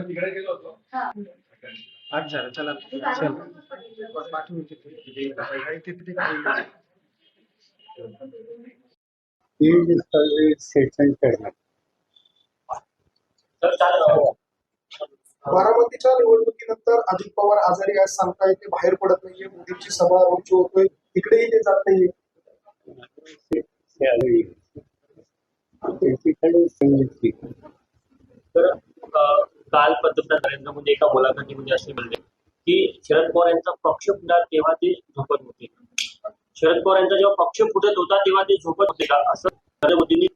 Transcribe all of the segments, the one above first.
तिकडे गेलो होतो आठ झालं चला मी सेशन करणार बारामतीच्या निवडणुकीनंतर अजित पवार आजारी आज सांगताय ते बाहेर पडत नाहीये मोदींची सभा रोजची होतोय तिकडेही ते जात नाहीये. तर काल पंतप्रधान नरेंद्र मोदी एका मुलाखतीमध्ये असे म्हणले की शरद पवार यांचा पक्ष फुटला तेव्हा ते झोपत होते. शरद पवार यांचा जेव्हा पक्ष फुटत होता तेव्हा ते झोपत होते का? असं नरेंद्र मोदींनी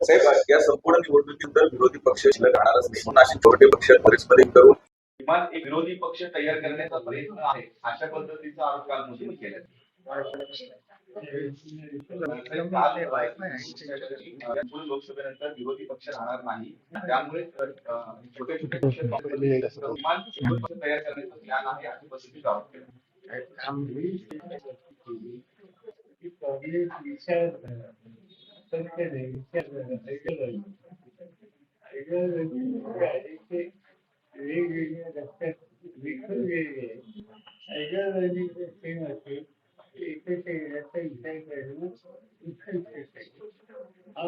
साहेब या संपूर्ण निवडणुकीनंतर विरोधी पक्ष शिल्लक राहणारच नाही म्हणून अशी छोटे पक्ष परिस्पर्धी करून किमान एक विरोधी पक्ष तयार करण्याचा प्रयत्न आहे अशा पद्धतीचा आरोप काल मोदींनी केला. लोकसभेनंतर विरोधी पक्ष राहणार नाही त्यामुळे छोटे छोटे पक्ष किमान विरोधी पक्ष तयार करण्याचं प्लॅन आहे अशा पद्धतीचा आरोप केला वेगवेगळ्या रस्त्यात विखून गेले आयडिओलॉजीचे सेम असे एकच याचा विचार करणं हा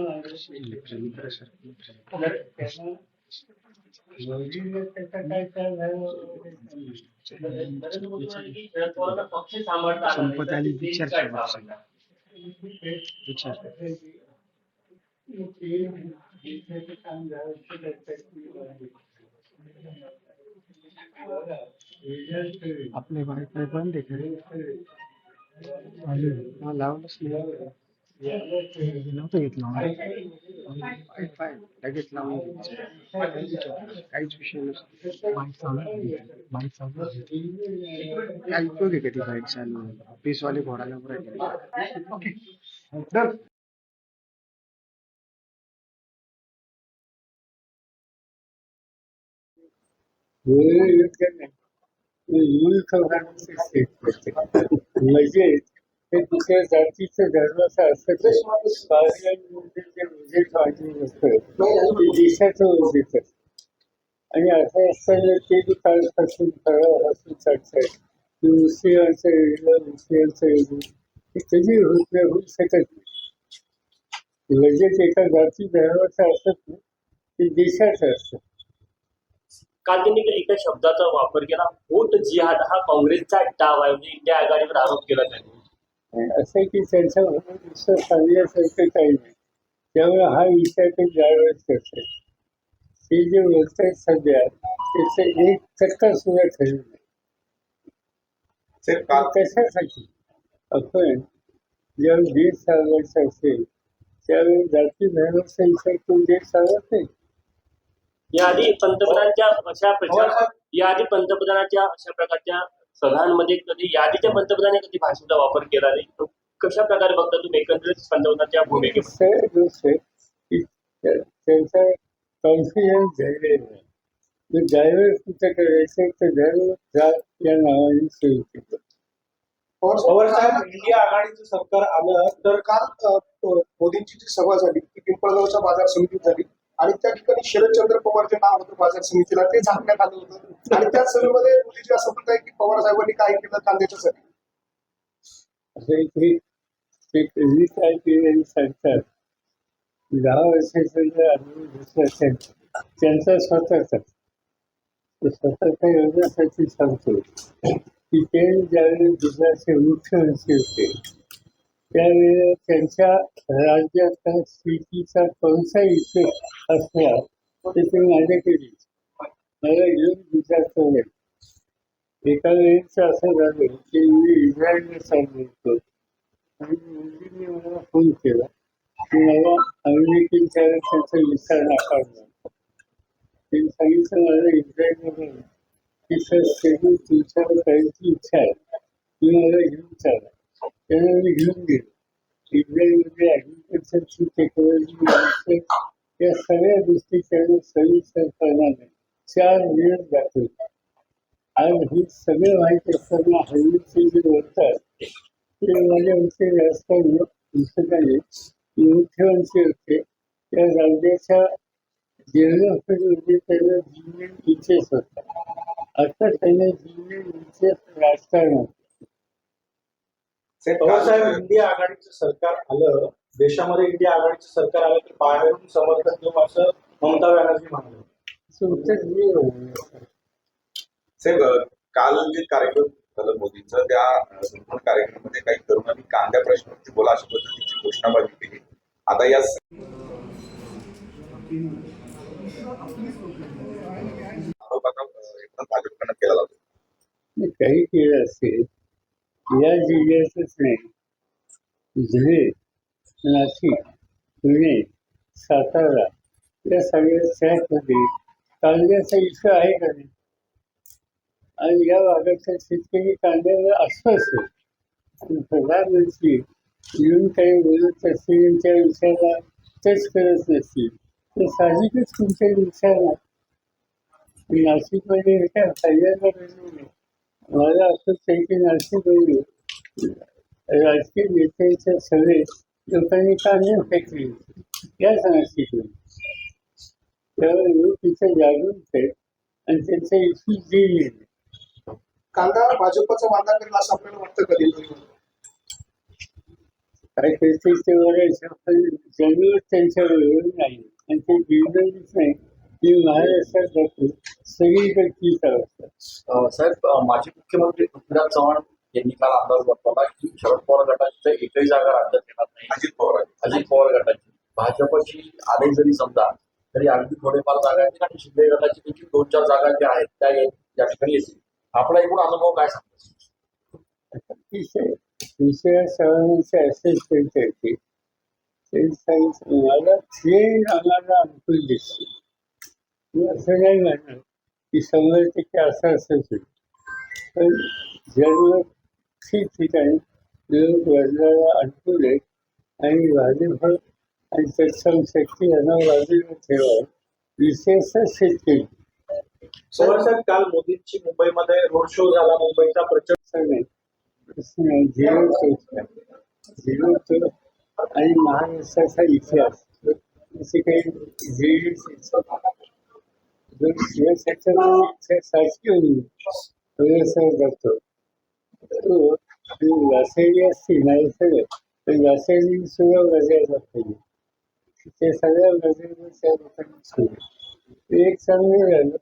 माझा. संपत आली ते विचार? विचार देशाचं काम झालं तर त्याच्यात रिझल्ट आपले वायफाय बंद आहे खरे हा। लावलंच नाही नव्हतं घेतलं वायफाय लगेच लावून घ्यायचं. काहीच विषय नसतो बाईक चालू बाईक चालू काय उपयोग आहे कधी बाईक चालू पीसवाले घोडाला बरं म्हणजे ते दुसऱ्या जातीचं धर्माचं असतं जे उजेड वाजवून असतं ते देशाचं उजेड असतं आणि असं असताना ते बी कालपासून काळापासून सांगतायत मुस्लिमांचं वेगळं मुस्लिमांचं वेगळं हे कधी होत नाही होऊ शकत नाही लगेच एका जाती धर्माचं असत नाही ते देशाचं असतं काल त्यांनी एका शब्दाचा वापर केला. वोट जिहाद हा काँग्रेसचा डाव आहे. म्हणजे इंडिया आघाडीवर आरोप केला त्यांनी. असं आहे की त्यांच्या नुसतं सांगण्यासारखं काही नाही. त्यामुळे हा विषय ते ज्यावेळेस करते ते जे बोलतायत सध्या त्याचं एक टक्का सुद्धा ठरलं नाही. कशासाठी? आपण ज्यावेळी देश चालवायचा असेल त्यावेळी जाती धर्माचा विचार करून देश चालवत नाही याआधी पंतप्रधानांच्या अशा प्रचार याआधी पंतप्रधानाच्या अशा प्रकारच्या सभांमध्ये कधी याआधीच्या पंतप्रधानाने कधी भाषेचा वापर केला नाही. तो कशा प्रकारे बघता तुम्ही एकंदरीत पंतप्रधानाच्या भूमिकेमध्ये आहे की त्या- त्यांचा कॉन्फिडन्स झालेला जर ज्यावेळेस कुठं करायचं तर ज्यावेळेस जात या नावाने सुरू केलं. पवार साहेब इंडिया आघाडीचं सरकार आलं तर काल अ, मोदींची जी सभा झाली ती पिंपळगावच्या बाजार समितीत झाली. आणि त्या ठिकाणी शरदचंद्र पवारचे नाव होतं बाजार समितीला ते झाकण्यात आलं होतं. आणि त्या सभेमध्ये मुलीची असं म्हणत आहे की पवार साहेबांनी काय केलं कांद्याच्यासाठी? असं त्यांचा स्वतःचा. स्वतःच्या योजनासाठी सांगतो. की ते ज्यावेळी दुसऱ्याचे मुख्यमंत्री होते त्यावेळेला त्यांच्या राज्याच्या स्थितीचा कोणताही इफेक्ट असला तर ते माझ्याकडे मला घेऊन गुजरातमध्ये एका वेळेचं असं झालं की मी इस्रायलला चाललो होतो आणि मुलीने मला फोन केला. की मला अमेरिकेच्या त्यांचा विचार नाकारला. त्यांनी सांगितलं मला इस्रायलमध्ये तिथं शेड्यूल तुमच्यावर करायची इच्छा आहे. मी मला घेऊन चाला. त्यांना घेऊन गेलो ॲग्रिकल्चरची टेक्नॉलॉजी या सगळ्या दृष्टीकडे सविस्तर करणारे चार मिनिट जातील आज ही सगळं माहिती असताना हल्लीचे जे बोलतात ते माझ्याविषयी जास्त दिसत आहे मुख्यमंत्री होते त्या राज्याच्या डेव्हलपमेंटमध्ये त्यांना जिल्हे इच्छेच होता आता त्यांना जिल्हे इच्छेच राजकारण होतं. पवार साहेब इंडिया आघाडीचं सरकार आलं देशामध्ये इंडिया आघाडीचं सरकार आलं की बाहेरून समर्थन देऊ असं ममता बॅनर्जी म्हणाले. काल जे कार्यक्रम झालं मोदींचं त्या संपूर्ण कार्यक्रमामध्ये काही तरुणांनी कांद्या प्रश्नावरती बोला अशा पद्धतीची घोषणाबाजी केली. आता या भाजपकडनं केला जातो. काही केलं असेल या जिल्ह्याचे नाही धुळे नाशिक पुणे सातारा या सगळ्या शहरामध्ये कांद्याचा इश्यू आहे का नाही? आणि या भागातल्या शेतकरी कांद्यावर अस्वस्थ आणि प्रधानमंत्री येऊन काही बोलत असतील त्या विषयाला टच करत नसतील तर साहजिकच तुमच्या विषयाला नाशिकमध्ये काय पहिल्यांदा मला असं काही की नाशिकमध्ये राजकीय नेत्यांच्या सगळे लोकांनी कांदे फेकले. याच नाशिकमध्ये त्यावेळी लोक तिथे जागरूक आहेत आणि त्यांचा इश्यू दिले कांदा भाजपचा वादा करेल असं आपल्याला वाटतं कधी? काय करते ते वरायचं पण त्यांच्या नाही. आणि ते बिल्डरच नाही. की महाराष्ट्रात जातो सगळीकडे तीच अवस्था अ, साहेब माजी मुख्यमंत्री पृथ्वीराज चव्हाण यांनी काल अंदाज वर्तवला की शरद पवार गटाची एकही जागा राज्यात येणार नाही. अजित पवार अजित पवार गटाची. भाजपची आले जरी समजा तरी अगदी थोडेफार जागा येतील आणि शिंदे गटाची देखील दोन चार जागा ज्या आहेत त्या ये- ठिकाणी येतील. आपला एकूण अनुभव काय सांगतो? विषय विषय सर्वांचे असेसमेंट येते ते. सांगितलं मला आम्हाला अनुकूल दिसते. असं नाही म्हणणार की शंभर टक्के असं असंच होईल पण जर ठिकठिकाणी लोक अनुकूल आहेत आणि भाजप आणि तत्सम शक्ती यांना बाजूला ठेवा विशेषतः शेतकरी साहेब काल मोदींची मुंबईमध्ये रोड शो झाला. मुंबईचा प्रचंड नाही झिरो तो झिरो तो आणि महाराष्ट्राचा इतिहास. असे काही झिरो जो शिवशासन इतिहासाची व्यवसाय करतो तो व्यासायरी असते नाही सगळं पण व्यासायरी सुद्धा पाहिजे ते सगळ्या बजायला त्या लोकांनी सुरू ते एक चांगलं झालं.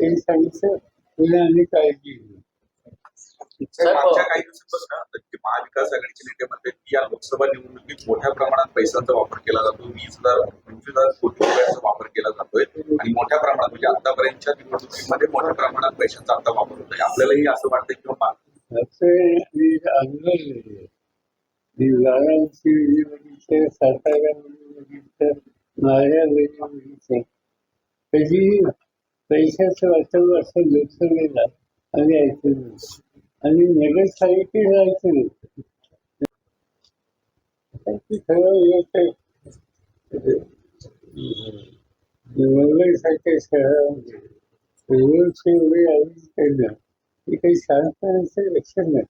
त्यांनी सांगितलं तुला आणि काळजी घेऊ. साहेब, मागच्या काही दिवसांपासून जे महाविकास आघाडीचे नेते म्हणतात की या लोकसभा निवडणुकीत मोठ्या प्रमाणात पैशांचा वापर केला जातो वीस हजार पंचवीस हजार कोटी रुपयांचा वापर केला जातोय. आणि मोठ्या प्रमाणात म्हणजे आतापर्यंतच्या निवडणुकीमध्ये मोठ्या प्रमाणाात पैशांचा आता वापर होतोय. आपल्यालाही असं वाटतं किंवा असं आहे सातारा वेळी बघितलं कधी पैशाचं वाटप असं लोकसभेला आम्ही ऐकलं आणि नगरपालिकेत ऐकलं नव्हतं खरं शहरामध्ये काही शांतपणाचं लक्षण नाही.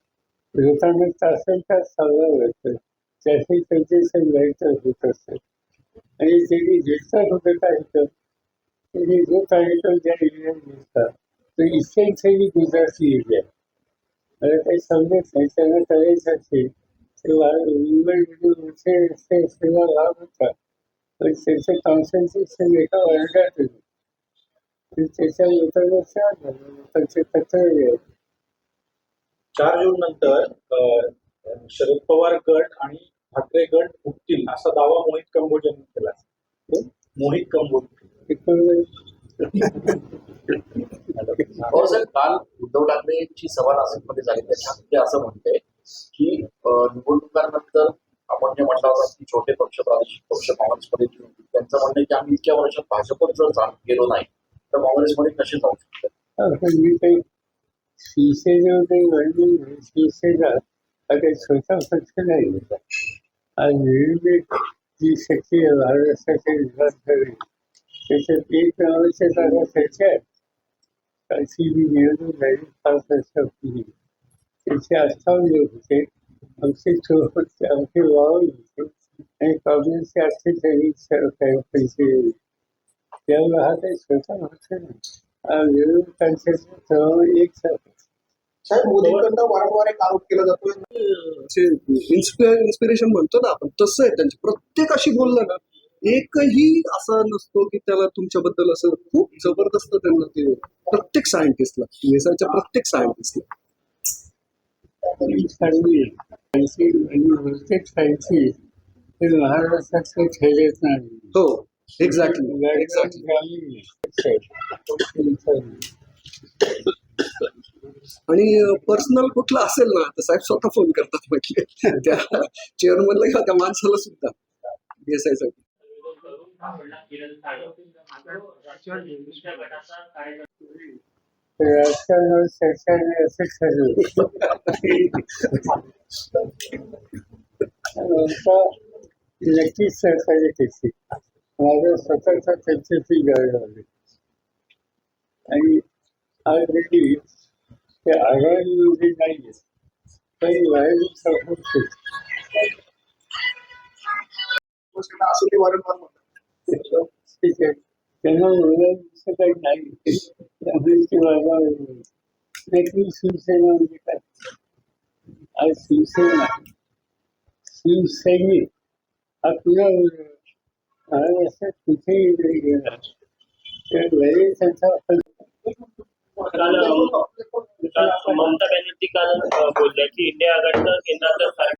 लोकांना तासन तास चालला लागतं ट्रॅफिक कंजेशन व्हायचं होत असतं आणि त्यांनी घेतलं होतं काय त्यांनी जो कार्यक्रम ज्या एरियात घेतला तो इसेन्शियली गुजराती एरिया मला काही समजत नाही त्यांना रस्ते असलेला लाभ होता पण त्याचं कॉन्सन्ट्रेशन एका वर्गात त्याच्या लोकांना तक्रारी आहेत. चार जून नंतर अ, शरद पवार गट आणि ठाकरे गट फुटतील असा दावा मोहित कंबोज यांनी केला मोहित कंबोज हो काल उद्धव ठाकरेंची सभा नाशिकमध्ये झाली. त्याच्यात ते असं म्हणते की अ, निवडणुकांनंतर आपण जे म्हटलं होतं की छोटे पक्ष प्रादेशिक पक्ष काँग्रेसमध्ये त्यांचं म्हणणं की आम्ही इतक्या वर्षात भाजपच जर जा- गेलो नाही तर काँग्रेसमध्ये कसे जाऊ शकतो आपण काही शिवसेनेमध्ये शिवसेना हा छोटा पक्ष नाही होता. आज जी शक्ती महाराष्ट्राचे विधानसभे त्याच्यात एक नावाच्या जागा त्याच्या आहेत अशी जी निवडणूक झाली पाच वर्षापूर्वी त्याचे अठ्ठावन्न होते आमचे चौपट आमचे बावन्न होते आणि काँग्रेसचे अठ्ठेचाळीस पैसे त्यामुळे हा काही छोटा पक्ष नाही प्रमाण एक इन्स्पिरेशन म्हणतो ना आपण तसं आहे त्यांचे प्रत्येकाशी बोललं ना एकही असा नसतो की त्याला तुमच्याबद्दल असं खूप जबरदस्त त्यांना ते प्रत्येक सायंटिस्टला युएसआयच्या प्रत्येक सायंटिस्टला हो, आणि नाही हो एक्झॅक्टली एक्झॅक्टली आणि पर्सनल कुठला असेल ना तर साहेब स्वतः फोन करतात म्हटले. त्या चेअरमनला किंवा त्या माणसाला सुद्धा DSI साठी किरण साळे दुसऱ्या गटाचा कार्यकर्ता राजकारणावर चर्चा नाही असं ठरवलं आमचा नक्कीच सहकार्य त्याची माझा स्वतःचा त्यांच्याची गरज आहे आणि ऑलरेडी ते आघाडीमध्ये नाही आहेत काही बाहेर सपोर्ट असं ते वारंवार म्हणतात ठीक आहे त्यांना मुलांचं काही नाही त्यामुळे ते वागावं शिवसेना म्हणजे काय आज शिवसेना शिवसैनिक हा पुन्हा महाराष्ट्रात कुठेही जरी गेला तर बरेच त्यांचा काल काल ममता बॅनर्जी काल बोलल्या की इंडिया आघाडीचं केंद्राचं